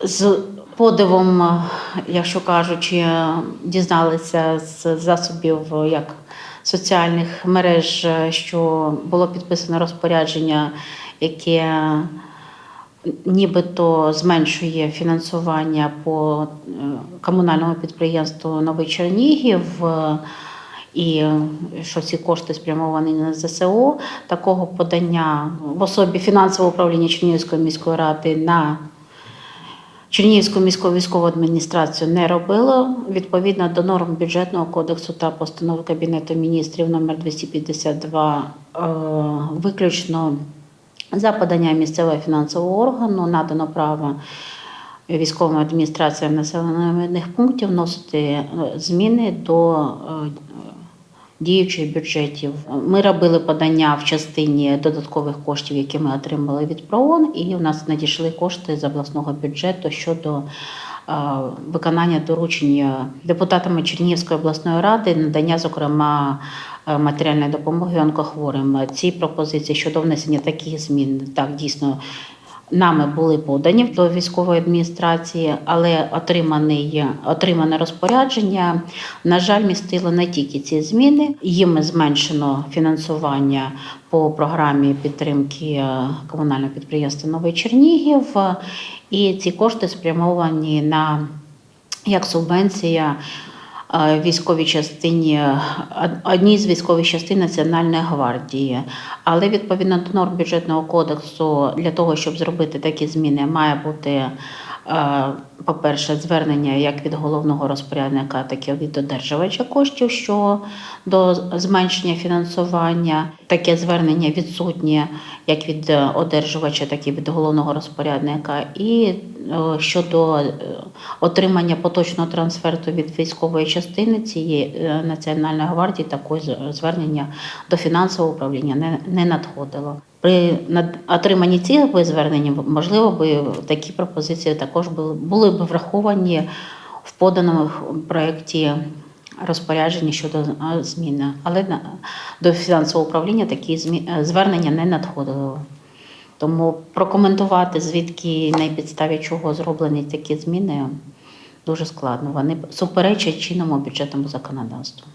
з подивом, якщо кажучи, дізналися з засобів як соціальних мереж, що було підписано розпорядження, яке нібито зменшує фінансування по е, комунальному підприємству Новий Чернігів. І що ці кошти спрямовані на ЗСУ, такого подання в особі фінансового управління Чернігівської міської ради на Чернігівську міську військову адміністрацію не робило. Відповідно до норм бюджетного кодексу та постанови Кабінету міністрів номер 252 е, виключно за подання місцевого фінансового органу надано право військовим адміністраціям населених пунктів вносити е, зміни до е, діючих бюджетів. Ми робили подання в частині додаткових коштів, які ми отримали від ПРООН, і у нас надійшли кошти з обласного бюджету щодо е, виконання доручення депутатами Чернігівської обласної ради, надання, зокрема, е, матеріальної допомоги онкохворим. Ці пропозиції щодо внесення таких змін так дійсно. Нами були подані до військової адміністрації, але отриманий, отримане розпорядження, на жаль, містило не тільки ці зміни. Їм зменшено фінансування по програмі підтримки е, комунального підприємства Новий Чернігів, і ці кошти спрямовані на як субвенція військовій частині од- одній з військових частин Національної гвардії. Але відповідно до норм бюджетного кодексу, для того, щоб зробити такі зміни, має бути. По-перше, звернення як від головного розпорядника, так і від одержувача коштів щодо зменшення фінансування. Таке звернення відсутнє як від одержувача, так і від головного розпорядника. І е, щодо е, отримання поточного трансферту від військової частини цієї е, Національної гвардії, такої з- звернення до фінансового управління не надходило. При отриманні цих звернень, можливо, би такі пропозиції також були, були б враховані в поданому проєкті розпорядження щодо зміни. Але до фінансового управління такі е, звернення не надходило. Тому прокоментувати, звідки на підставі чого зроблені такі зміни, дуже складно. Вони суперечать чинному бюджетному законодавству.